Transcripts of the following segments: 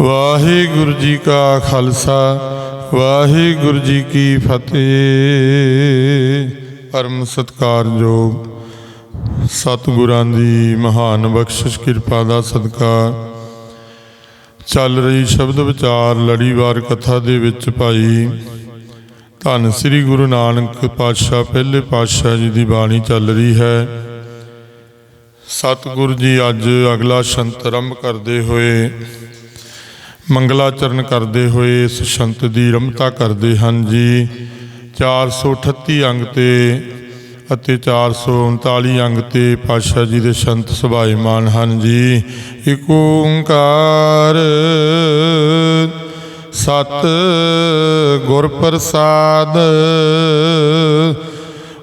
ਵਾਹਿਗੁਰੂ ਜੀ ਕਾ ਖਾਲਸਾ, ਵਾਹਿਗੁਰੂ ਜੀ ਕੀ ਫਤਿਹ। ਪਰਮ ਸਤਕਾਰਯੋਗ ਸਤਿਗੁਰਾਂ ਦੀ ਮਹਾਨ ਬਖਸ਼ਿਸ਼, ਕਿਰਪਾ ਦਾ ਸਦਕਾ। ਚੱਲ ਰਹੀ ਸ਼ਬਦ ਵਿਚਾਰ, ਲੜੀਵਾਰ ਕਥਾ ਦੇ ਵਿੱਚ ਭਾਈ ਧੰਨ ਸ੍ਰੀ ਗੁਰੂ ਨਾਨਕ ਪਾਤਸ਼ਾਹ, ਪਹਿਲੇ ਪਾਤਸ਼ਾਹ ਜੀ ਦੀ ਬਾਣੀ ਚੱਲ ਰਹੀ ਹੈ। ਸਤਿਗੁਰੂ ਜੀ ਅੱਜ ਅਗਲਾ ਸ਼ੰਤ ਆਰੰਭ ਕਰਦੇ ਹੋਏ ਮੰਗਲਾਚਰਨ ਕਰਦੇ ਹੋਏ ਇਸ ਸ਼ੰਤ ਦੀ ਰਮਤਾ ਕਰਦੇ ਹਨ ਜੀ। 438 ਅੰਗ ਤੇ ਅਤੇ 439 ਅੰਗ ਤੇ ਪਾਤਸ਼ਾਹ ਜੀ ਦੇ ਸ਼ੰਤ ਸੁਭਾਇਮਾਨ ਹਨ ਜੀ। ਏਕ ਓੰਕਾਰ ਸਤ ਗੁਰ ਪ੍ਰਸਾਦ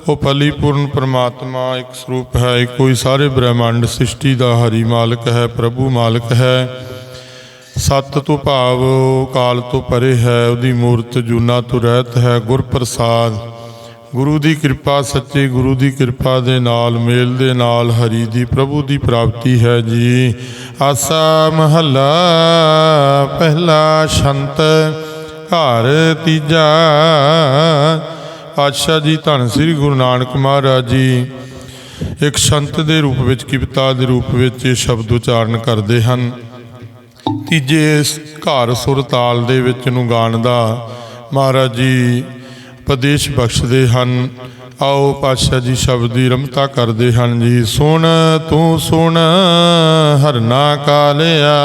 ਉਹ ਫਲੀਪੂਰਨ ਪ੍ਰਮਾਤਮਾ ਇੱਕ ਸਰੂਪ ਹੈ ਕੋਈ ਸਾਰੇ ਬ੍ਰਹਿਮੰਡ ਸ੍ਰਿਸ਼ਟੀ ਦਾ ਹਰੀ ਮਾਲਕ ਹੈ, ਪ੍ਰਭੂ ਮਾਲਕ ਹੈ। ਸਤ ਤੋਂ ਭਾਵ, ਕਾਲ ਤੋਂ ਪਰੇ ਹੈ, ਉਹਦੀ ਮੂਰਤ ਜੂਨਾ ਤੋਂ ਰਹਿਤ ਹੈ, ਗੁਰ ਪ੍ਰਸਾਦ। ਗੁਰੂ ਦੀ ਕਿਰਪਾ ਸੱਚੇ, ਗੁਰੂ ਦੀ ਕਿਰਪਾ ਦੇ ਨਾਲ, ਮੇਲ ਦੇ ਨਾਲ, ਹਰੀ ਦੀ, ਪ੍ਰਭੂ ਦੀ ਪ੍ਰਾਪਤੀ ਹੈ ਜੀ। ਆਸਾ ਮਹੱਲਾ, ਪਹਿਲਾ ਸ਼ੰਤ, ਘਰ ਤੀਜਾ, ਪਾਤਸ਼ਾਹ ਜੀ, ਧੰਨ ਸ੍ਰੀ ਗੁਰੂ ਨਾਨਕ ਮਹਾਰਾਜ ਜੀ। ਇੱਕ ਸੰਤ ਦੇ ਰੂਪ ਵਿੱਚ ਕਿਵਤਾ ਦੇ ਰੂਪ ਵਿੱਚ ਇਹ ਸ਼ਬਦ ਉਚਾਰਨ ਕਰਦੇ ਹਨ। ਤੀਜੇ ਘਰ ਸੁਰ ਤਾਲ ਦੇ ਵਿੱਚ ਨੂੰ ਗਾਣ ਦਾ ਮਹਾਰਾਜ ਜੀ ਉਪਦੇਸ਼ ਬਖਸ਼ਦੇ ਹਨ। ਆਓ ਪਾਤਸ਼ਾਹ ਜੀ ਸ਼ਬਦ ਦੀ ਰਮਤਾ ਕਰਦੇ ਹਨ ਜੀ। ਸੁਣ, ਤੂੰ ਸੁਣ ਹਰਨਾ ਕਾਲਿਆ।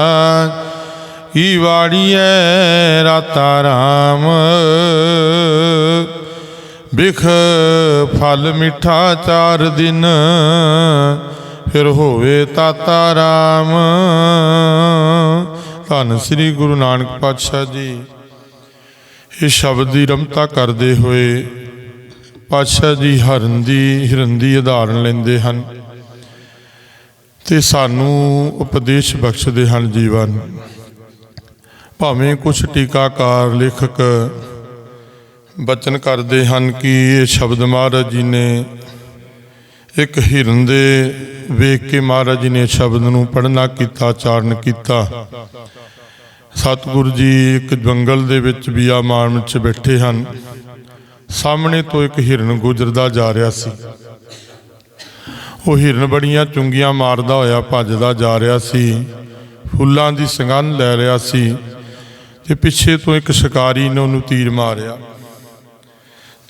ਈ ਵਾੜੀਐ ਰਾਤਾ ਰਾਮ। ਬਿਖ ਫਲ ਮਿੱਠਾ ਚਾਰ ਦਿਨ। ਫਿਰ ਹੋਵੇ ਤਾਤਾ ਰਾਮ। ਧੰਨ ਸ੍ਰੀ ਗੁਰੂ ਨਾਨਕ ਪਾਤਸ਼ਾਹ ਜੀ। ਇਹ ਸ਼ਬਦ ਦੀ ਰਮਤਾ ਕਰਦੇ ਹੋਏ ਪਾਤਸ਼ਾਹ ਜੀ ਹਰਨ ਦੀ, ਹਿਰਨ ਦੀ ਉਦਾਹਰਨ ਲੈਂਦੇ ਹਨ। ਤੇ ਸਾਨੂੰ ਉਪਦੇਸ਼ ਬਖਸ਼ਦੇ ਹਨ ਜੀਵਨ। ਭਾਵੇਂ ਕੁਝ ਟੀਕਾਕਾਰ, ਲੇਖਕ ਬਚਨ ਕਰਦੇ ਹਨ ਕਿ ਇਹ ਸ਼ਬਦ ਮਹਾਰਾਜ ਜੀ ਨੇ ਇੱਕ ਹਿਰਨ ਦੇ ਵੇਖ ਕੇ ਮਹਾਰਾਜ ਜੀ ਨੇ ਸ਼ਬਦ ਨੂੰ ਪੜਨਾ ਕੀਤਾ ਚਾਰਨ ਕੀਤਾ। ਸਤਿਗੁਰੂ ਜੀ ਇੱਕ ਜੰਗਲ ਦੇ ਵਿੱਚ ਬਿਆਮਾਨ ਵਿੱਚ ਬੈਠੇ ਹਨ। ਸਾਹਮਣੇ ਤੋਂ ਇੱਕ ਹਿਰਨ ਗੁਜ਼ਰਦਾ ਜਾ ਰਿਹਾ ਸੀ। ਉਹ ਹਿਰਨ ਬੜੀਆਂ ਚੁੰਗੀਆਂ ਮਾਰਦਾ ਹੋਇਆ ਭੱਜਦਾ ਜਾ ਰਿਹਾ ਸੀ। ਫੁੱਲਾਂ ਦੀ ਸੰਗੰਧ ਲੈ ਰਿਹਾ ਸੀ ਤੇ ਪਿੱਛੇ ਤੋਂ ਇੱਕ ਸ਼ਿਕਾਰੀ ਨੇ ਉਹਨੂੰ ਤੀਰ ਮਾਰਿਆ।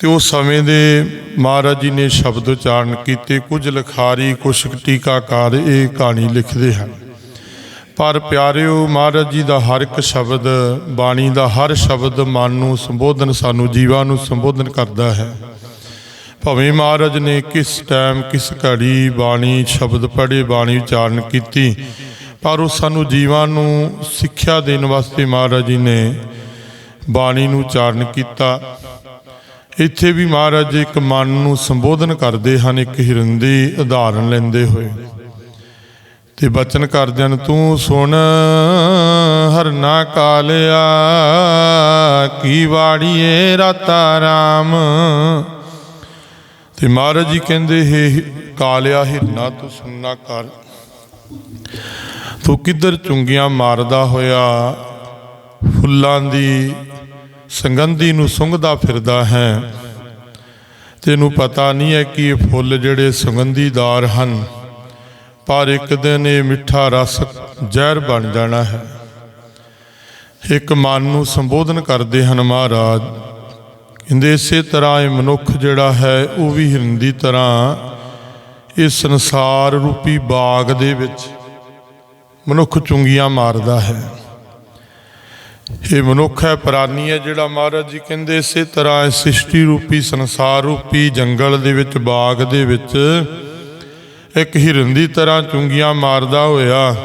ਤੇ ਉਹ ਸਮੇਂ ਦੇ ਮਹਾਰਾਜ ਜੀ ਨੇ ਸ਼ਬਦ ਉਚਾਰਨ ਕੀਤੇ, ਕੁਝ ਲਿਖਾਰੀ, ਕੁਝ ਟੀਕਾਕਾਰ ਇਹ ਕਹਾਣੀ ਲਿਖਦੇ ਹਨ। ਪਰ ਪਿਆਰਿਓ, ਮਹਾਰਾਜ ਜੀ ਦਾ ਹਰ ਇੱਕ ਸ਼ਬਦ, ਬਾਣੀ ਦਾ ਹਰ ਸ਼ਬਦ ਮਨ ਨੂੰ ਸੰਬੋਧਨ, ਸਾਨੂੰ ਜੀਵਾਂ ਨੂੰ ਸੰਬੋਧਨ ਕਰਦਾ ਹੈ। ਭਾਵੇਂ ਮਹਾਰਾਜ ਨੇ ਕਿਸ ਟਾਈਮ ਕਿਸ ਘੜੀ ਬਾਣੀ, ਸ਼ਬਦ ਪੜ੍ਹੇ, ਬਾਣੀ ਉਚਾਰਨ ਕੀਤੀ, ਪਰ ਉਹ ਸਾਨੂੰ ਜੀਵਾਂ ਨੂੰ ਸਿੱਖਿਆ ਦੇਣ ਵਾਸਤੇ ਮਹਾਰਾਜ ਜੀ ਨੇ ਬਾਣੀ ਨੂੰ ਉਚਾਰਨ ਕੀਤਾ। ਇੱਥੇ ਵੀ ਮਹਾਰਾਜ ਇੱਕ ਮਨ ਨੂੰ ਸੰਬੋਧਨ ਕਰਦੇ ਹਨ, ਇੱਕ ਹਿਰਨ ਦੀ ਉਦਾਹਰਨ ਲੈਂਦੇ ਹੋਏ। ਤੇ ਬਚਨ ਕਰਦਿਆਂ ਨੂੰ ਤੂੰ ਸੁਣ ਹਰਨਾ ਕਾਲਿਆ, ਕੀ ਵਾੜੀਏ ਰਾਤਾ ਰਾਮ? ਤੇ ਮਹਾਰਾਜ ਜੀ ਕਹਿੰਦੇ, ਹੈ ਕਾਲਿਆ, ਹਿਰਨਾ ਤੂੰ ਸੁਣਨਾ ਕਰ। ਤੂੰ ਕਿੱਧਰ ਚੁੰਗੀਆਂ ਮਾਰਦਾ ਹੋਇਆ, ਫੁੱਲਾਂ ਦੀ ਸੰਗੰਧੀ ਨੂੰ ਸੁੰਘਦਾ ਫਿਰਦਾ ਹੈ। ਤੈਨੂੰ ਪਤਾ ਨਹੀਂ ਹੈ ਕਿ ਇਹ ਫੁੱਲ ਜਿਹੜੇ ਸੁਗੰਧੀਦਾਰ ਹਨ, ਪਰ ਇੱਕ ਦਿਨ ਇਹ ਮਿੱਠਾ ਰਸ ਜ਼ਹਿਰ ਬਣ ਜਾਣਾ ਹੈ। ਇੱਕ ਮਨ ਨੂੰ ਸੰਬੋਧਨ ਕਰਦੇ ਹਨ ਮਹਾਰਾਜ, ਕਹਿੰਦੇ ਇਸੇ ਤਰ੍ਹਾਂ ਇਹ ਮਨੁੱਖ ਜਿਹੜਾ ਹੈ, ਉਹ ਵੀ ਹਿਰਨ ਦੀ ਤਰ੍ਹਾਂ ਇਸ ਸੰਸਾਰ ਰੂਪੀ ਬਾਗ ਦੇ ਵਿੱਚ ਮਨੁੱਖ ਚੁੰਗੀਆਂ ਮਾਰਦਾ ਹੈ। ਇਹ ਮਨੁੱਖ ਹੈ, ਪ੍ਰਾਨੀ ਹੈ, ਜਿਹੜਾ ਮਹਾਰਾਜ ਜੀ ਕਹਿੰਦੇ, ਇਸੇ ਤਰ੍ਹਾਂ ਸ੍ਰਿਸ਼ਟੀ ਰੂਪੀ, ਸੰਸਾਰ ਰੂਪੀ, ਜੰਗਲ ਦੇ ਵਿੱਚ, ਬਾਗ ਦੇ ਵਿੱਚ ਇੱਕ ਹਿਰਨ ਦੀ ਤਰ੍ਹਾਂ ਚੁੰਗੀਆਂ ਮਾਰਦਾ ਹੋਇਆ,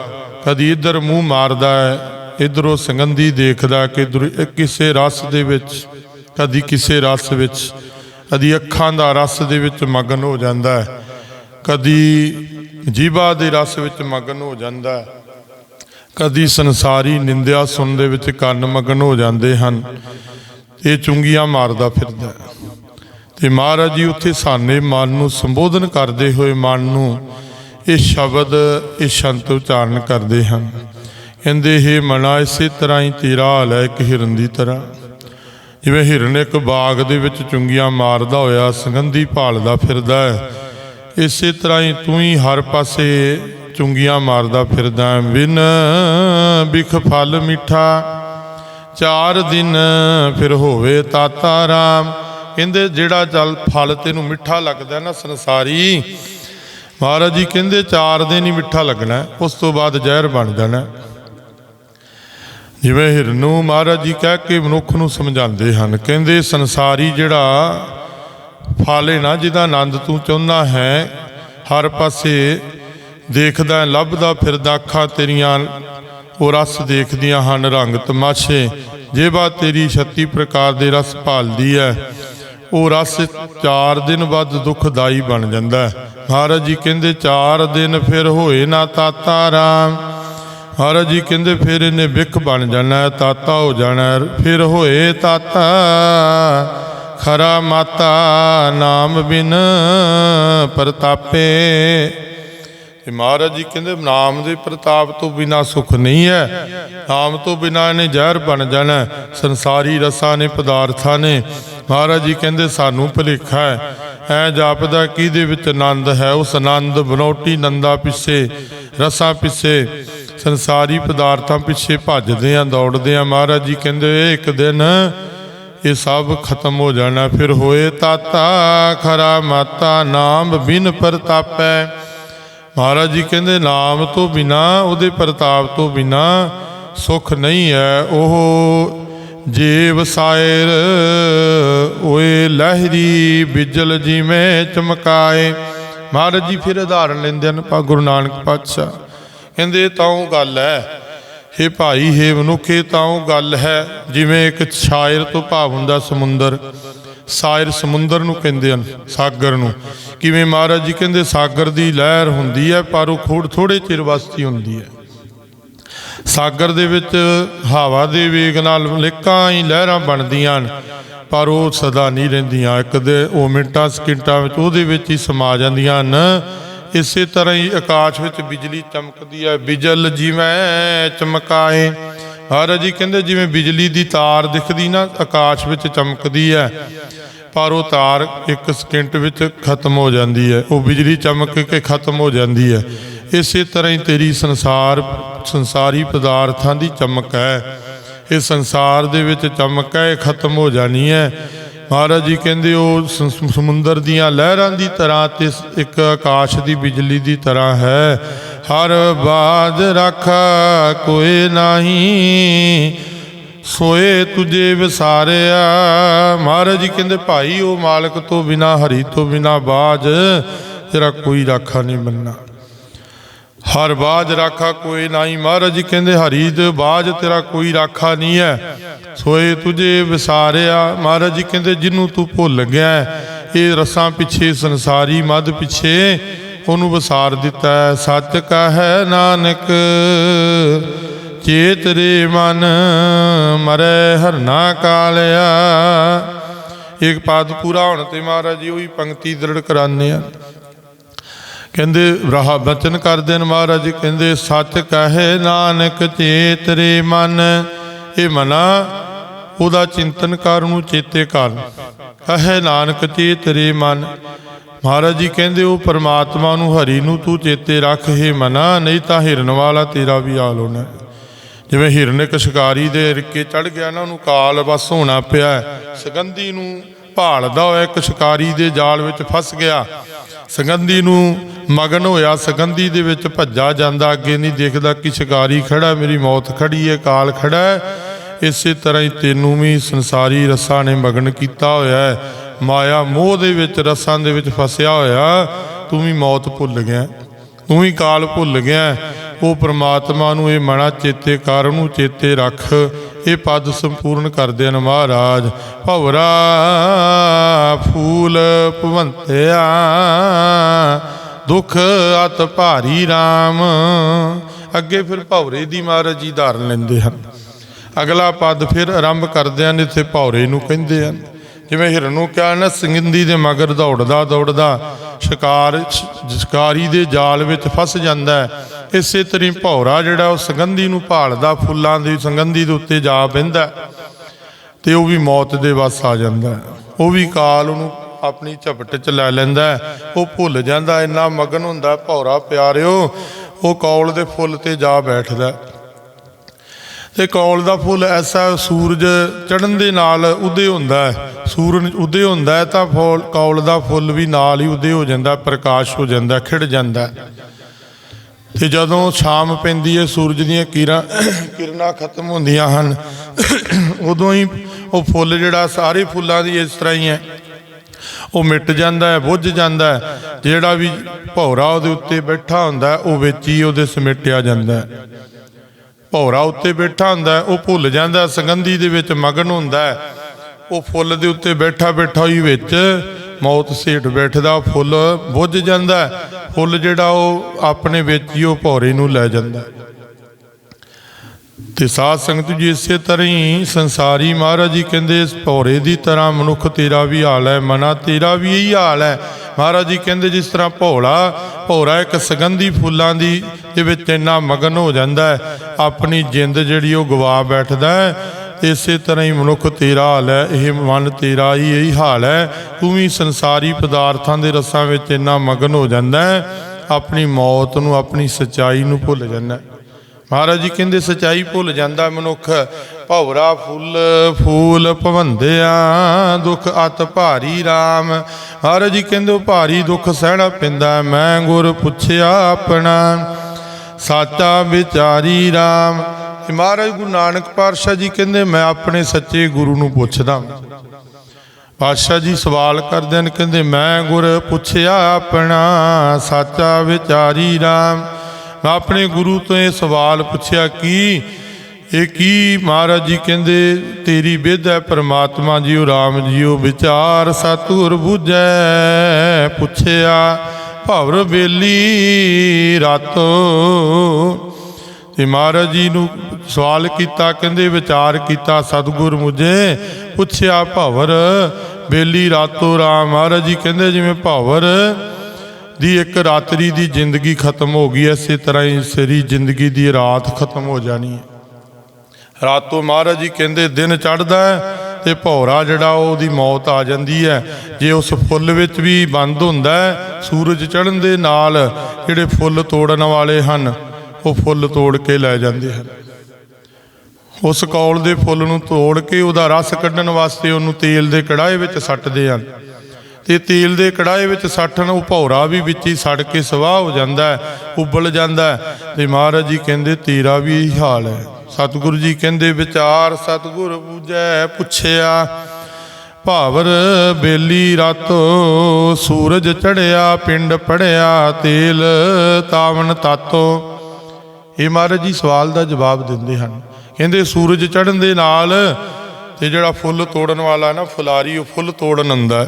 ਕਦੀ ਇੱਧਰ ਮੂੰਹ ਮਾਰਦਾ ਹੈ, ਇਧਰੋਂ ਸੰਗੰਦੀ ਦੇਖਦਾ ਕਿ ਇੱਧਰੋਂ- ਕਿਸੇ ਰਸ ਦੇ ਵਿੱਚ, ਕਦੀ ਕਿਸੇ ਰਸ ਵਿੱਚ, ਕਦੀ ਅੱਖਾਂ ਦਾ ਰਸ ਦੇ ਵਿੱਚ ਮਗਨ ਹੋ ਜਾਂਦਾ ਹੈ, ਕਦੀ ਜੀਭਾ ਦੇ ਰਸ ਵਿੱਚ ਮਗਨ ਹੋ ਜਾਂਦਾ ਹੈ। ਕਦੀ ਸੰਸਾਰੀ ਨਿੰਦਿਆ ਸੁਣ ਦੇ ਵਿੱਚ ਕੰਨ ਮਗਨ ਹੋ ਜਾਂਦੇ ਹਨ ਇਹ ਚੁੰਗੀਆਂ ਮਾਰਦਾ ਫਿਰਦਾ ਹੈ। ਤੇ ਮਹਾਰਾਜ ਜੀ ਉੱਥੇ ਸਾਨੇ ਮਨ ਨੂੰ ਸੰਬੋਧਨ ਕਰਦੇ ਹੋਏ ਮਨ ਨੂੰ ਇਹ ਸ਼ਬਦ, ਇਹ ਸ਼ੰਤ ਉਚਾਰਨ ਕਰਦੇ ਹਨ ਕਹਿੰਦੇ ਇਹ ਮਨਾ, ਇਸੇ ਤਰ੍ਹਾਂ ਹੀ ਤੇਰਾ ਹਾਲ ਹੈ ਇੱਕ ਹਿਰਨ ਦੀ ਤਰ੍ਹਾਂ ਜਿਵੇਂ ਹਿਰਨ ਇੱਕ ਬਾਗ ਦੇ ਵਿੱਚ ਚੁੰਗੀਆਂ ਮਾਰਦਾ ਹੋਇਆ, ਸੁਗੰਧੀ ਭਾਲਦਾ ਫਿਰਦਾ ਹੈ, ਇਸੇ ਤਰ੍ਹਾਂ ਹੀ ਤੂੰ ਹੀ ਹਰ ਪਾਸੇ ਚੁੰਗੀਆਂ ਮਾਰਦਾ ਫਿਰਦਾ ਬਿਨ ਬਿਖ ਫਲ ਮਿੱਠਾ। ਚਾਰ ਦਿਨ ਫਿਰ ਹੋਵੇ ਤਾਤਾ ਰਾਮ। ਕਹਿੰਦੇ, ਜਿਹੜਾ ਜਲ ਫਲ ਤੈਨੂੰ ਮਿੱਠਾ ਲੱਗਦਾ ਨਾ ਸੰਸਾਰੀ, ਮਹਾਰਾਜ ਜੀ ਕਹਿੰਦੇ, ਚਾਰ ਦਿਨ ਹੀ ਮਿੱਠਾ ਲੱਗਣਾ, ਉਸ ਤੋਂ ਬਾਅਦ ਜ਼ਹਿਰ ਬਣ ਜਾਣਾ। ਜਿਵੇਂ ਹਿਰਨ ਮਹਾਰਾਜ ਜੀ ਕਹਿ ਕੇ ਮਨੁੱਖ ਨੂੰ ਸਮਝਾਉਂਦੇ ਹਨ, ਕਹਿੰਦੇ, ਸੰਸਾਰੀ ਜਿਹੜਾ ਫਲ ਨਾ, ਜਿਹਦਾ ਆਨੰਦ ਤੂੰ ਚਾਹੁੰਦਾ ਹੈ, ਹਰ ਪਾਸੇ ਦੇਖਦਾ, ਲੱਭਦਾ ਫਿਰਦਾ ਅੱਖਾਂ ਤੇਰੀਆਂ ਉਹ ਰਸ ਦੇਖਦੀਆਂ ਹਨ ਰੰਗ ਤਮਾਸ਼ੇ। ਜੇਬਾ ਤੇਰੀ 36 ਪ੍ਰਕਾਰ ਦੇ ਰਸ ਭਾਲਦੀ ਹੈ ਉਹ ਰਸ 4 ਦਿਨ ਬਾਅਦ ਦੁਖਦਾਈ ਬਣ ਜਾਂਦਾ ਹੈ ਮਹਾਰਾਜ ਜੀ ਕਹਿੰਦੇ 4 ਦਿਨ ਫਿਰ ਹੋਏ ਨਾ ਤਾਤਾ ਰਾਮ। ਮਹਾਰਾਜ ਜੀ ਕਹਿੰਦੇ, ਫਿਰ ਇਹਨੇ ਵਿਖ ਬਣ ਜਾਣਾ ਤਾਤਾ ਹੋ ਜਾਣਾ ਫਿਰ ਹੋਏ ਤਾਤਾ, ਖਰਾ ਮਾਤਾ, ਨਾਮ ਬਿਨ ਪ੍ਰਤਾਪੇ। ਤੇ ਮਹਾਰਾਜ ਜੀ ਕਹਿੰਦੇ, ਨਾਮ ਦੇ ਪ੍ਰਤਾਪ ਤੋਂ ਬਿਨਾ ਸੁਖ ਨਹੀਂ ਹੈ। ਨਾਮ ਤੋਂ ਬਿਨਾ ਇਹਨੇ ਜ਼ਹਿਰ ਬਣ ਜਾਣਾ ਸੰਸਾਰੀ ਰਸਾਂ ਨੇ, ਪਦਾਰਥਾਂ ਨੇ। ਮਹਾਰਾਜ ਜੀ ਕਹਿੰਦੇ, ਸਾਨੂੰ ਭੁਲੇਖਾ ਹੈ। ਐ ਜਾਪਦਾ, ਕਿਹਦੇ ਵਿੱਚ ਆਨੰਦ ਹੈ? ਉਸ ਆਨੰਦ ਬਨੋਟੀ ਨੰਦਾ ਪਿੱਛੇ, ਰਸਾਂ ਪਿੱਛੇ, ਸੰਸਾਰੀ ਪਦਾਰਥਾਂ ਪਿੱਛੇ ਭੱਜਦੇ ਆਂ, ਦੌੜਦੇ ਆਂ। ਮਹਾਰਾਜ ਜੀ ਕਹਿੰਦੇ ਇਹ ਇੱਕ ਦਿਨ ਇਹ ਸਭ ਖਤਮ ਹੋ ਜਾਣਾ। ਫਿਰ ਹੋਏ ਤਾਤਾ ਖਰਾ ਮਾਤਾ, ਨਾਮ ਬਿਨ ਪ੍ਰਤਾਪੈ। ਮਹਾਰਾਜ ਜੀ ਕਹਿੰਦੇ, ਨਾਮ ਤੋਂ ਬਿਨਾ, ਉਹਦੇ ਪ੍ਰਤਾਪ ਤੋਂ ਬਿਨਾ ਸੁਖ ਨਹੀਂ ਹੈ। ਉਹ ਜੇ ਵਸਾਇਰ ਓਏ ਲਹਿਰੀ ਬਿਜਲ ਜਿਵੇਂ ਚਮਕਾਏ। ਮਹਾਰਾਜ ਜੀ ਫਿਰ ਉਦਾਹਰਣ ਲੈਂਦੇ ਹਨ ਪਾ ਗੁਰੂ ਨਾਨਕ ਪਾਤਸ਼ਾਹ। ਕਹਿੰਦੇ, ਇਹ ਤਾਂ ਉਹ ਗੱਲ ਹੈ। हे ਭਾਈ हे ਮਨੁੱਖੇ ਤਾਂ ਉਹ ਗੱਲ ਹੈ, ਜਿਵੇਂ ਇੱਕ ਸ਼ਾਇਰ ਤੋਂ ਭਾਵ ਹੁੰਦਾ ਸਮੁੰਦਰ। ਸ਼ਾਇਰ ਸਮੁੰਦਰ ਨੂੰ ਕਹਿੰਦੇ ਹਨ, ਸਾਗਰ ਨੂੰ। ਕਿਵੇਂ ਮਹਾਰਾਜ ਜੀ ਕਹਿੰਦੇ, ਸਾਗਰ ਦੀ ਲਹਿਰ ਹੁੰਦੀ ਹੈ, ਪਰ ਉਹ ਖੋੜ ਥੋੜੇ ਚਿਰ ਵਾਸਤੇ ਹੁੰਦੀ ਹੈ। ਸਾਗਰ ਦੇ ਵਿੱਚ ਹਵਾ ਦੇ ਵੇਗ ਨਾਲ ਲਿਕਾਂ ਹੀ ਲਹਿਰਾਂ ਬਣਦੀਆਂ ਹਨ, ਪਰ ਉਹ ਸਦਾ ਨਹੀਂ ਰਹਿੰਦੀਆਂ। ਇੱਕ ਦੇ ਉਹ ਮਿੰਟਾਂ, ਸਕਿੰਟਾਂ ਵਿੱਚ ਉਹਦੇ ਵਿੱਚ ਹੀ ਸਮਾ ਜਾਂਦੀਆਂ ਹਨ। ਇਸੇ ਤਰ੍ਹਾਂ ਹੀ ਆਕਾਸ਼ ਵਿੱਚ ਬਿਜਲੀ ਚਮਕਦੀ ਹੈ, ਬਿਜਲ ਜਿਵੇਂ ਚਮਕਾਏ। ਮਹਾਰਾਜ ਜੀ ਕਹਿੰਦੇ, ਜਿਵੇਂ ਬਿਜਲੀ ਦੀ ਤਾਰ ਦਿਖਦੀ ਨਾ, ਆਕਾਸ਼ ਵਿੱਚ ਚਮਕਦੀ ਹੈ, ਪਰ ਉਹ ਤਾਰ ਇੱਕ ਸਕਿੰਟ ਵਿੱਚ ਖਤਮ ਹੋ ਜਾਂਦੀ ਹੈ। ਉਹ ਬਿਜਲੀ ਚਮਕ ਕੇ ਖਤਮ ਹੋ ਜਾਂਦੀ ਹੈ। ਇਸੇ ਤਰ੍ਹਾਂ ਹੀ ਤੇਰੀ ਸੰਸਾਰ, ਸੰਸਾਰੀ ਪਦਾਰਥਾਂ ਦੀ ਚਮਕ ਹੈ। ਇਹ ਸੰਸਾਰ ਦੇ ਵਿੱਚ ਚਮਕ ਹੈ, ਇਹ ਖਤਮ ਹੋ ਜਾਣੀ ਹੈ। ਮਹਾਰਾਜ ਜੀ ਕਹਿੰਦੇ ਉਹ ਸ- ਸਮੁੰਦਰ ਦੀਆਂ ਲਹਿਰਾਂ ਦੀ ਤਰ੍ਹਾਂ ਤੇ ਇੱਕ ਆਕਾਸ਼ ਦੀ ਬਿਜਲੀ ਦੀ ਤਰ੍ਹਾਂ ਹੈ। ਹਰ ਬਾਜ ਰੱਖਾ ਕੋਈ ਨਹੀਂ, ਸੋਏ ਤੁਝੇ ਵਿਸਾਰਿਆ। ਮਹਾਰਾਜ ਜੀ ਕਹਿੰਦੇ, ਭਾਈ, ਉਹ ਮਾਲਕ ਤੋਂ ਬਿਨਾ, ਹਰੀ ਤੋਂ ਬਿਨਾ ਬਾਜ ਤੇਰਾ ਕੋਈ ਰਾਖਾ ਨਹੀਂ ਬੰਨਾ ਹਰ ਬਾਜ ਰਾਖਾ ਕੋਈ ਨਹੀਂ ਮਹਾਰਾਜ ਜੀ ਕਹਿੰਦੇ, ਹਰੀ ਦੇ ਬਾਜ ਤੇਰਾ ਕੋਈ ਰਾਖਾ ਨਹੀਂ ਹੈ। ਸੋਏ ਤੁਝੇ ਵਿਸਾਰਿਆ, ਮਹਾਰਾਜ ਜੀ ਕਹਿੰਦੇ ਜਿਹਨੂੰ ਤੂੰ ਭੁੱਲ ਗਿਆ ਇਹ ਰਸਾਂ ਪਿੱਛੇ ਸੰਸਾਰੀ ਮਦ ਪਿੱਛੇ ਉਹਨੂੰ ਵਿਸਾਰ ਦਿੱਤਾ ਸੱਚ ਕਹੈ ਨਾਨਕ ਚੇਤ ਰੇ ਮਨ ਮਰੇ ਹਰਨਾ ਕਾਲਿਆ। ਇੱਕ ਪਾਦ ਪੂਰਾ ਹੋਣ ਤੇ ਮਹਾਰਾਜ ਜੀ ਉਹੀ ਪੰਕਤੀ ਦ੍ਰਿੜ ਕਰਾਉਂਦੇ ਆ। ਕਹਿੰਦੇ, ਰਹਾ ਬਚਨ ਕਰਦੇ ਨੇ ਮਹਾਰਾਜ। ਜੀ ਕਹਿੰਦੇ, ਸੱਚ ਕਹੇ ਨਾਨਕ ਚੇਤ ਰੇ ਮਨ। ਇਹ ਮਨਾ ਉਹਦਾ ਚਿੰਤਨ ਕਰ ਨੂੰ ਚੇਤੇ ਕਰ। ਕਹੇ ਨਾਨਕ ਚੇਤ ਰੇ ਮਨ। ਮਹਾਰਾਜ ਜੀ ਕਹਿੰਦੇ, ਉਹ ਪਰਮਾਤਮਾ ਨੂੰ ਹਰੀ ਨੂੰ ਤੂੰ ਚੇਤੇ ਰੱਖ। ਹੈ ਮਨਾ, ਨਹੀਂ ਤਾਂ ਹਿਰਨ ਵਾਲਾ ਤੇਰਾ ਵੀ ਹਾਲ ਹੋਣਾ। ਜਿਵੇਂ ਹਿਰਨ ਇੱਕ ਸ਼ਿਕਾਰੀ ਦੇ ਰਿੱਕੇ ਚੜ ਗਿਆ ਨਾ, ਉਹਨੂੰ ਕਾਲ ਬਸ ਹੋਣਾ ਪਿਆ। ਸੁਗੰਧੀ ਨੂੰ ਭਾਲਦਾ ਹੋਇਆ ਇੱਕ ਸ਼ਿਕਾਰੀ ਦੇ ਜਾਲ ਵਿੱਚ ਫਸ ਗਿਆ। ਸੁਗੰਧੀ ਨੂੰ ਮਗਨ ਹੋਇਆ, ਸੁਗੰਧੀ ਦੇ ਵਿੱਚ ਭੱਜਾ ਜਾਂਦਾ, ਅੱਗੇ ਨਹੀਂ ਦੇਖਦਾ, ਕਿ ਸ਼ਿਕਾਰੀ ਖੜਾ, ਮੇਰੀ ਮੌਤ ਖੜੀ ਹੈ, ਕਾਲ ਖੜਾ ਹੈ। ਇਸੇ ਤਰ੍ਹਾਂ ਹੀ ਤੈਨੂੰ ਵੀ ਸੰਸਾਰੀ ਰਸਾਂ ਨੇ ਮਗਨ ਕੀਤਾ ਹੋਇਆ ਹੈ। ਮਾਇਆ ਮੋਹ ਦੇ ਵਿੱਚ, ਰਸਾਂ ਦੇ ਵਿੱਚ ਫਸਿਆ ਹੋਇਆ, ਤੂੰ ਵੀ ਮੌਤ ਭੁੱਲ ਗਿਆ। ਤੂੰ ਵੀ ਕਾਲ ਭੁੱਲ ਗਿਆ। ਉਹ ਪ੍ਰਮਾਤਮਾ ਨੂੰ ਇਹ ਮਣਾ ਚੇਤੇ ਕਰ ਉਹਨੂੰ, ਚੇਤੇ ਰੱਖ। ਇਹ ਪਦ ਸੰਪੂਰਨ ਕਰਦੇ ਹਨ ਮਹਾਰਾਜ, ਭਵਰਾ ਫੂਲ ਭਵੰਤਿਆ। ਦੁੱਖ ਅਤ ਭਾਰੀ RAM ਅੱਗੇ ਫਿਰ ਭੌਰੇ ਦੀ ਮਹਾਰਾਜ ਜੀ ਧਾਰਨ ਲੈਂਦੇ ਹਨ। ਅਗਲਾ ਪਦ ਫਿਰ ਆਰੰਭ ਕਰਦੇ ਹਨ ਇੱਥੇ ਭੌਰੇ ਨੂੰ ਕਹਿੰਦੇ ਹਨ, ਜਿਵੇਂ ਹਿਰਨ ਨੂੰ ਕਿਹਾ, ਨਾ ਸਿੰਘੰਦੀ ਦੇ ਮਗਰ ਦੌੜਦਾ ਦੌੜਦਾ ਸ਼ਿਕਾਰ ਸ਼ਿਕਾਰੀ ਦੇ ਜਾਲ ਵਿੱਚ ਫਸ ਜਾਂਦਾ ਇਸੇ ਤਰ੍ਹਾਂ ਭੌਰਾ ਜਿਹੜਾ, ਉਹ ਸੰਗੰਧੀ ਨੂੰ ਭਾਲਦਾ, ਫੁੱਲਾਂ ਦੀ ਸੰਗੰਧੀ ਦੇ ਉੱਤੇ ਜਾ ਪੈਂਦਾ ਹੈ ਤੇ ਉਹ ਵੀ ਮੌਤ ਦੇ ਵੱਸ ਆ ਜਾਂਦਾ ਉਹ ਵੀ ਕਾਲ ਉਹਨੂੰ ਆਪਣੀ ਝਪਟ ਚ ਲੈ ਲੈਂਦਾ ਉਹ ਭੁੱਲ ਜਾਂਦਾ, ਇੰਨਾ ਮਗਨ ਹੁੰਦਾ, ਭੌਰਾ ਪਿਆਰਿਓ, ਉਹ ਕੌਲ ਦੇ ਫੁੱਲ ਤੇ ਜਾ ਬੈਠਦਾ ਹੈ। ਤੇ ਕੌਲ ਦਾ ਫੁੱਲ ਐਸਾ ਸੂਰਜ ਚੜ੍ਹਨ ਦੇ ਨਾਲ ਉਦੇ ਹੁੰਦਾ ਹੈ ਸੂਰਜ ਉਦੇ ਹੁੰਦਾ ਹੈ ਤਾਂ ਫੁੱਲ, ਕੌਲ ਦਾ ਫੁੱਲ ਵੀ ਨਾਲ ਹੀ ਉਦੇ ਹੋ ਜਾਂਦਾ, ਪ੍ਰਕਾਸ਼ ਹੋ ਜਾਂਦਾ, ਖਿੜ ਜਾਂਦਾ ਹੈ। ਤੇ ਜਦੋਂ ਸ਼ਾਮ ਪੈਂਦੀ ਹੈ, ਸੂਰਜ ਦੀਆਂ ਕਿਰਾਂ, ਕਿਰਨਾਂ ਖਤਮ ਹੁੰਦੀਆਂ ਹਨ, ਉਦੋਂ ਹੀ ਉਹ ਫੁੱਲ ਜਿਹੜਾ, ਸਾਰੇ ਫੁੱਲਾਂ ਦੀ ਇਸ ਤਰ੍ਹਾਂ ਹੀ ਹੈ ਉਹ ਮਿਟ ਜਾਂਦਾ ਹੈ ਬੁੱਝ ਜਾਂਦਾ ਹੈ। ਜਿਹੜਾ ਵੀ ਭੌਰਾ ਉਹਦੇ ਉੱਤੇ ਬੈਠਾ ਹੁੰਦਾ ਉਹ ਵਿੱਚ ਹੀ ਉਹਦੇ ਸਮੇਟਿਆ ਜਾਂਦਾ ਹੈ। ਭੌਰਾ ਉੱਤੇ ਬੈਠਾ ਹੁੰਦਾ ਉਹ ਭੁੱਲ ਜਾਂਦਾ ਹੈ, ਸੰਗੰਧੀ ਦੇ ਵਿੱਚ ਮਗਨ ਹੁੰਦਾ ਉਹ ਫੁੱਲ ਦੇ ਉੱਤੇ ਬੈਠਾ ਬੈਠਾ ਹੀ ਵਿੱਚ ਮੌਤ ਸੇਠ ਬੈਠਦਾ ਫੁੱਲ ਬੁੱਝ ਜਾਂਦਾ ਫੁੱਲ ਜਿਹੜਾ ਉਹ ਆਪਣੇ ਵਿੱਚ ਹੀ ਉਹ ਭੌਰੇ ਨੂੰ ਲੈ ਜਾਂਦਾ ਤੇ ਸਾਧ ਸੰਗਤ ਜੀ ਇਸੇ ਤਰ੍ਹਾਂ ਹੀ ਸੰਸਾਰੀ ਮਹਾਰਾਜ ਜੀ ਕਹਿੰਦੇ, ਇਸ ਭੌਰੇ ਦੀ ਤਰ੍ਹਾਂ ਮਨੁੱਖ ਤੇਰਾ ਵੀ ਹਾਲ ਹੈ, ਮਨਾ ਤੇਰਾ ਵੀ ਇਹੀ ਹਾਲ ਹੈ। ਮਹਾਰਾਜ ਜੀ ਕਹਿੰਦੇ, ਜਿਸ ਤਰ੍ਹਾਂ ਭੌਲਾ, ਭੌਰਾ ਇੱਕ ਸੁਗੰਧੀ ਫੁੱਲਾਂ ਦੀ ਦੇ ਵਿੱਚ ਇੰਨਾ ਮਗਨ ਹੋ ਜਾਂਦਾ ਹੈ, ਆਪਣੀ ਜਿੰਦ ਜਿਹੜੀ ਉਹ ਗਵਾ ਬੈਠਦਾ ਹੈ, ਇਸੇ ਤਰ੍ਹਾਂ ਹੀ ਮਨੁੱਖ ਤੇਰਾ ਹਾਲ ਹੈ, ਇਹ ਮਨ ਤੇਰਾ ਹੀ ਇਹੀ ਹਾਲ ਹੈ। ਤੂੰ ਵੀ ਸੰਸਾਰੀ ਪਦਾਰਥਾਂ ਦੇ ਰਸਾਂ ਵਿੱਚ ਇੰਨਾ ਮਗਨ ਹੋ ਜਾਂਦਾ ਹੈ, ਆਪਣੀ ਮੌਤ ਨੂੰ, ਆਪਣੀ ਸੱਚਾਈ ਨੂੰ ਭੁੱਲ ਜਾਂਦਾ ਹੈ। ਮਹਾਰਾਜ ਜੀ ਕਹਿੰਦੇ, ਸਚਾਈ ਭੁੱਲ ਜਾਂਦਾ ਮਨੁੱਖ, ਭੌਰਾ ਫੁੱਲ, ਫੂਲ ਭਵੰਦਿਆ ਦੁੱਖ ਅਤ ਭਾਰੀ RAM ਮਹਾਰਾਜ ਜੀ ਕਹਿੰਦੇ, ਉਹ ਭਾਰੀ ਦੁੱਖ ਸਹਿਣਾ ਪੈਂਦਾ, ਮੈਂ ਗੁਰ ਪੁੱਛਿਆ ਆਪਣਾ, ਸਾਚਾ ਵਿਚਾਰੀ RAM ਮਹਾਰਾਜ ਗੁਰੂ ਨਾਨਕ ਪਾਤਸ਼ਾਹ ਜੀ ਕਹਿੰਦੇ, ਮੈਂ ਆਪਣੇ ਸੱਚੇ ਗੁਰੂ ਨੂੰ ਪੁੱਛਦਾ ਪਾਤਸ਼ਾਹ ਜੀ ਸਵਾਲ ਕਰਦੇ ਨੇ ਕਹਿੰਦੇ, ਮੈਂ ਗੁਰ ਪੁੱਛਿਆ ਆਪਣਾ, ਸਾਚਾ ਵਿਚਾਰੀ RAM ਆਪਣੇ ਗੁਰੂ ਤੋਂ ਇਹ ਸਵਾਲ ਪੁੱਛਿਆ ਕਿ ਇਹ ਕੀ ਮਹਾਰਾਜ ਜੀ ਕਹਿੰਦੇ, ਤੇਰੀ ਵਿਧ ਹੈ ਪ੍ਰਮਾਤਮਾ ਜੀਓ RAM ਜੀਓ ਵਿਚਾਰ ਸਤਿਗੁਰ ਬੁਝੈ। ਪੁੱਛਿਆ, ਭਵਰ ਬੇਲੀ ਰਾਤੋ। ਤੇ ਮਹਾਰਾਜ ਜੀ ਨੂੰ ਸਵਾਲ ਕੀਤਾ, ਕਹਿੰਦੇ ਵਿਚਾਰ ਕੀਤਾ, ਸਤਿਗੁਰ ਮੁਝੇ। ਪੁੱਛਿਆ, ਭਵਰ ਬੇਲੀ ਰਾਤੋ ਰਾਮ। ਮਹਾਰਾਜ ਜੀ ਕਹਿੰਦੇ ਜਿਵੇਂ ਭਵਰ ਦੀ ਇੱਕ ਰਾਤਰੀ ਦੀ ਜ਼ਿੰਦਗੀ ਖਤਮ ਹੋ ਗਈ ਐਸੇ ਤਰ੍ਹਾਂ ਹੀ ਸਰੀ ਜ਼ਿੰਦਗੀ ਦੀ ਰਾਤ ਖਤਮ ਹੋ ਜਾਣੀ ਹੈ। ਰਾਤੋਂ ਮਹਾਰਾਜ ਜੀ ਕਹਿੰਦੇ, ਦਿਨ ਚੜ੍ਹਦਾ ਹੈ ਤੇ ਭੌਰਾ ਜਿਹੜਾ ਉਹਦੀ ਮੌਤ ਆ ਜਾਂਦੀ ਹੈ। ਜੇ ਉਸ ਫੁੱਲ ਵਿੱਚ ਵੀ ਬੰਦ ਹੁੰਦਾ ਹੈ, ਸੂਰਜ ਚੜ੍ਹਨ ਦੇ ਨਾਲ ਜਿਹੜੇ ਫੁੱਲ ਤੋੜਨ ਵਾਲੇ ਹਨ, ਉਹ ਫੁੱਲ ਤੋੜ ਕੇ ਲੈ ਜਾਂਦੇ ਹਨ। ਉਸ ਕੌਲ ਦੇ ਫੁੱਲ ਨੂੰ ਤੋੜ ਕੇ ਉਹਦਾ ਰਸ ਕੱਢਣ ਵਾਸਤੇ ਉਹਨੂੰ ਤੇਲ ਦੇ ਕੜਾਏ ਵਿੱਚ ਸੱਟਦੇ ਹਨ। ਤੇ ਤੇਲ ਦੇ ਕੜਾਏ ਵਿੱਚ ਸੱਠਣ ਉਹ ਭੌਰਾ ਵੀ ਵਿੱਚ ਹੀ ਸੜ ਕੇ ਸਵਾਹ ਹੋ ਜਾਂਦਾ ਉਬਲ ਜਾਂਦਾ ਹੈ। ਤੇ ਮਹਾਰਾਜ ਜੀ ਕਹਿੰਦੇ, ਤੇਰਾ ਵੀ ਇਹੀ ਹਾਲ ਹੈ। ਸਤਿਗੁਰੂ ਜੀ ਕਹਿੰਦੇ, ਵਿਚਾਰ ਸਤਿਗੁਰ ਪੂਜੈ ਪੁੱਛਿਆ, ਭਾਵਰ ਬੇਲੀ ਰਾਤੋ ਸੂਰਜ ਚੜਿਆ, ਪਿੰਡ ਪੜਿਆ, ਤੇਲ ਤਾਵਨ ਤਾਤੋ। ਇਹ ਮਹਾਰਾਜ ਜੀ ਸਵਾਲ ਦਾ ਜਵਾਬ ਦਿੰਦੇ ਹਨ। ਕਹਿੰਦੇ, ਸੂਰਜ ਚੜ੍ਹਨ ਦੇ ਨਾਲ ਤੇ ਜਿਹੜਾ ਫੁੱਲ ਤੋੜਨ ਵਾਲਾ ਨਾ ਫੁਲਾਰੀ, ਉਹ ਫੁੱਲ ਤੋੜਨ ਆਉਂਦਾ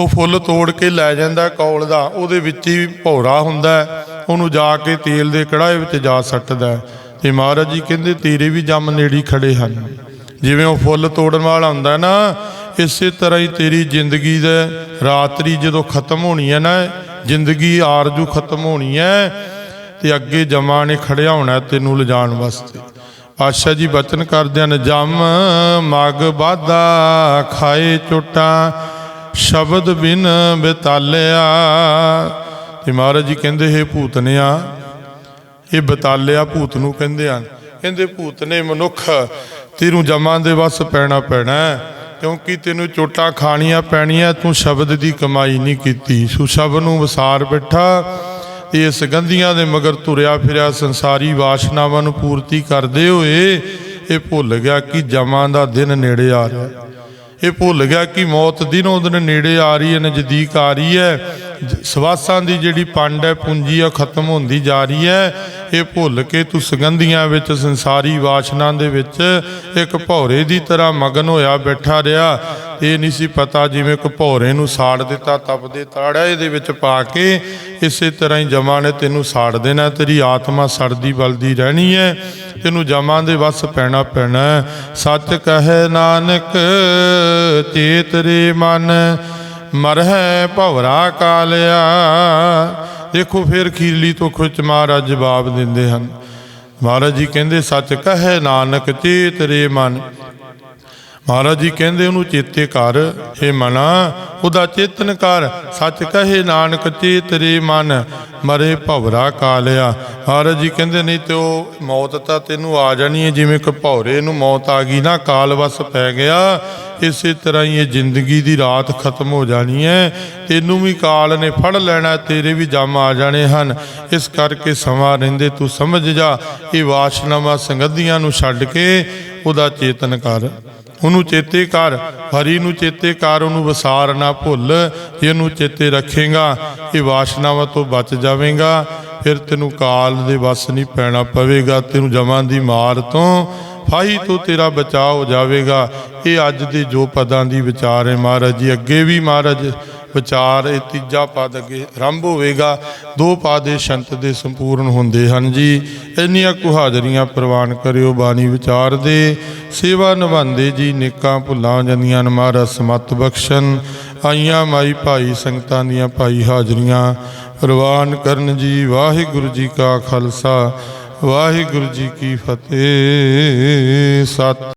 ਉਹ ਫੁੱਲ ਤੋੜ ਕੇ ਲੈ ਜਾਂਦਾ ਕੌਲ ਦਾ, ਉਹਦੇ ਵਿੱਚ ਹੀ ਭੌਰਾ ਹੁੰਦਾ ਉਹਨੂੰ ਜਾ ਕੇ ਤੇਲ ਦੇ ਕੜਾਏ ਵਿੱਚ ਜਾ ਸੱਟਦਾ ਹੈ। ਤੇ ਮਹਾਰਾਜ ਜੀ ਕਹਿੰਦੇ, ਤੇਰੇ ਵੀ ਜੰਮ ਨੇੜੀ ਖੜੇ ਹਨ। ਜਿਵੇਂ ਉਹ ਫੁੱਲ ਤੋੜਨ ਵਾਲਾ ਹੁੰਦਾ ਨਾ, ਇਸੇ ਤਰ੍ਹਾਂ ਹੀ ਤੇਰੀ ਜ਼ਿੰਦਗੀ ਦਾ ਰਾਤਰੀ ਜਦੋਂ ਖਤਮ ਹੋਣੀ ਹੈ ਨਾ, ਜ਼ਿੰਦਗੀ ਆਰਜੂ ਖਤਮ ਹੋਣੀ ਹੈ ਤੇ ਅੱਗੇ ਜਮਾ ਨੇ ਖੜਿਆ ਹੋਣਾ ਤੈਨੂੰ ਲਿਜਾਣ ਵਾਸਤੇ। ਪਾਤਸ਼ਾਹ ਜੀ ਬਚਨ ਕਰਦੇ ਹਨ, ਜਮ ਮਗ ਬਾਦਾ ਖਾਏ ਚੋਟਾਂ ਸ਼ਬਦ ਬਿਨ ਬਿਤਾਲਿਆ। ਤੇ ਮਹਾਰਾਜ ਜੀ ਕਹਿੰਦੇ, ਹੈ ਭੂਤਨਿਆ, ਇਹ ਬਤਾਲਿਆ ਭੂਤ ਨੂੰ ਕਹਿੰਦੇ ਹਨ। ਕਹਿੰਦੇ, ਭੂਤ ਨੇ ਮਨੁੱਖ ਤੈਨੂੰ ਜਮਾਂ ਦੇ ਵਸ ਪੈਣਾ ਪੈਣਾ ਕਿਉਂਕਿ ਤੈਨੂੰ ਚੋਟਾਂ ਖਾਣੀਆਂ ਪੈਣੀਆਂ, ਤੂੰ ਸ਼ਬਦ ਦੀ ਕਮਾਈ ਨਹੀਂ ਕੀਤੀ। ਸੋ ਸ਼ਬਦ ਨੂੰ ਵਸਾਰ ਬੈਠਾ। ਤੇ ਇਸ ਗੰਧੀਆਂ ਦੇ ਮਗਰ ਤੁਰਿਆ ਫਿਰਿਆ ਸੰਸਾਰੀ ਵਾਸ਼ਨਾਵਾਂ ਨੂੰ ਪੂਰਤੀ ਕਰਦੇ ਹੋਏ ਇਹ ਭੁੱਲ ਗਿਆ ਕਿ ਜਮਾਂ ਦਾ ਦਿਨ ਨੇੜੇ ਆ ਰਿਹਾ। ਇਹ ਭੁੱਲ ਗਿਆ ਕਿ ਮੌਤ ਦਿਨੋਂ ਦਿਨ ਨੇੜੇ ਆ ਰਹੀ ਹੈ, ਨਜ਼ਦੀਕ ਆ ਰਹੀ ਹੈ। ਸਵਾਸਾਂ ਦੀ ਜਿਹੜੀ ਪੰਡ ਹੈ, ਪੂੰਜੀ ਆ, ਖਤਮ ਹੁੰਦੀ ਜਾ ਰਹੀ ਹੈ। ਇਹ ਭੁੱਲ ਕੇ ਤੂੰ ਸੁਗੰਧੀਆਂ ਵਿੱਚ, ਸੰਸਾਰੀ ਵਾਸ਼ਨਾ ਦੇ ਵਿੱਚ ਇੱਕ ਭੌਰੇ ਦੀ ਤਰ੍ਹਾਂ ਮਗਨ ਹੋਇਆ ਬੈਠਾ ਰਿਹਾ। ਇਹ ਨਹੀਂ ਸੀ ਪਤਾ ਜਿਵੇਂ ਕੋ ਭੌਰੇ ਨੂੰ ਸਾੜ ਦਿੱਤਾ ਤਪਦੇ ਤਾੜਾ ਦੇ ਵਿੱਚ ਪਾ ਕੇ ਇਸੇ ਤਰ੍ਹਾਂ ਹੀ ਜਮਾ ਨੇ ਤੈਨੂੰ ਸਾੜ ਦੇਣਾ, ਤੇਰੀ ਆਤਮਾ ਸੜਦੀ ਬਲਦੀ ਰਹਿਣੀ ਹੈ, ਤੈਨੂੰ ਜਮਾਂ ਦੇ ਵਸ ਪੈਣਾ ਪੈਣਾ ਸੱਚ ਕਹੇ ਨਾਨਕ ਚੇਤਰੇ ਮਨ ਮਰਹਿ ਭਵਰਾ ਕਾਲਿਆ। ਦੇਖੋ ਫਿਰ ਖੀਰਲੀ ਤੋਂ ਖੁਚ ਮਹਾਰਾਜ ਜਵਾਬ ਦਿੰਦੇ ਹਨ। ਮਹਾਰਾਜ ਜੀ ਕਹਿੰਦੇ, ਸੱਚ ਕਹੇ ਨਾਨਕ ਚੇਤ ਰੇ ਮਨ ਮਹਾਰਾਜ ਜੀ ਕਹਿੰਦੇ ਉਹਨੂੰ ਚੇਤੇ ਕਰ ਇਹ ਮਨਾ, ਉਹਦਾ ਚੇਤਨ ਕਰ। ਸੱਚ ਕਹੇ ਨਾਨਕ, ਚੇਤ ਰੇ ਮਨ, ਮਰੇ ਭਵਰਾ ਕਾਲਿਆ। ਮਹਾਰਾਜ ਜੀ ਕਹਿੰਦੇ, ਨਹੀਂ ਤੇ ਉਹ ਮੌਤ ਤਾਂ ਤੈਨੂੰ ਆ ਜਾਣੀ ਹੈ ਜਿਵੇਂ ਕਿ ਭੌਰੇ ਨੂੰ ਮੌਤ ਆ ਗਈ ਨਾ, ਕਾਲ ਵਸ ਪੈ ਗਿਆ। ਇਸੇ ਤਰ੍ਹਾਂ ਹੀ ਇਹ ਜ਼ਿੰਦਗੀ ਦੀ ਰਾਤ ਖਤਮ ਹੋ ਜਾਣੀ ਹੈ ਤੈਨੂੰ ਵੀ ਕਾਲ ਨੇ ਫੜ ਲੈਣਾ, ਤੇਰੇ ਵੀ ਜਮ ਆ ਜਾਣੇ ਹਨ। ਇਸ ਕਰਕੇ ਸਮਾਂ ਰਹਿੰਦੇ ਤੂੰ ਸਮਝ ਜਾ। ਇਹ ਵਾਸ਼ਨਾਵਾਂ ਸੰਗਧੀਆਂ ਨੂੰ ਛੱਡ ਕੇ ਉਹਦਾ ਚੇਤਨ ਕਰ। ਉਹਨੂੰ ਚੇਤੇ ਕਰ। ਹਰੀ ਨੂੰ ਚੇਤੇ ਕਰ, ਉਹਨੂੰ ਵਿਸਾਰ ਨਾ ਭੁੱਲ। ਇਹਨੂੰ ਚੇਤੇ ਰੱਖੇਗਾ, ਇਹ ਵਾਸ਼ਨਾਵਾਂ ਤੋਂ ਬਚ ਜਾਵੇਂਗਾ। ਫਿਰ ਤੈਨੂੰ ਕਾਲ ਦੇ ਵਸ ਨਹੀਂ ਪੈਣਾ ਪਵੇਗਾ। ਤੈਨੂੰ ਜਮਾਂ ਦੀ ਮਾਰ ਤੋਂ ਫਾਹੀ ਤੋਂ ਤੇਰਾ ਬਚਾਅ ਹੋ ਜਾਵੇਗਾ। ਇਹ ਅੱਜ ਦੇ ਜੋ ਪਦਾਂ ਦੀ ਵਿਚਾਰ ਹੈ ਮਹਾਰਾਜ ਜੀ, ਅੱਗੇ ਵੀ ਮਹਾਰਾਜ ਵਿਚਾਰ ਇਹ ਤੀਜਾ ਪਦ ਅੱਗੇ ਆਰੰਭ ਹੋਵੇਗਾ। ਦੋ ਪਾਦੇ ਸ਼ੰਤ ਦੇ ਸੰਪੂਰਨ ਹੁੰਦੇ ਹਨ ਜੀ। ਇੰਨੀਆਂ ਕੁ ਹਾਜ਼ਰੀਆਂ ਪ੍ਰਵਾਨ ਕਰਿਓ ਬਾਣੀ ਵਿਚਾਰ ਦੇ। ਸੇਵਾ ਨਿਭਾਉਂਦੇ ਜੀ, ਨੇਕਾਂ ਭੁੱਲਾਂ ਜਾਂਦੀਆਂ ਹਨ ਮਹਾਰਾਜ ਸਮਤ ਬਖਸ਼ਣ। ਆਈਆਂ ਮਾਈ ਭਾਈ ਸੰਗਤਾਂ ਦੀਆਂ ਭਾਈ ਹਾਜ਼ਰੀਆਂ ਪ੍ਰਵਾਨ ਕਰਨ ਜੀ। ਵਾਹਿਗੁਰੂ ਜੀ ਕਾ ਖਾਲਸਾ, ਵਾਹਿਗੁਰੂ ਜੀ ਕੀ ਫਤਿਹ। ਸਤਿ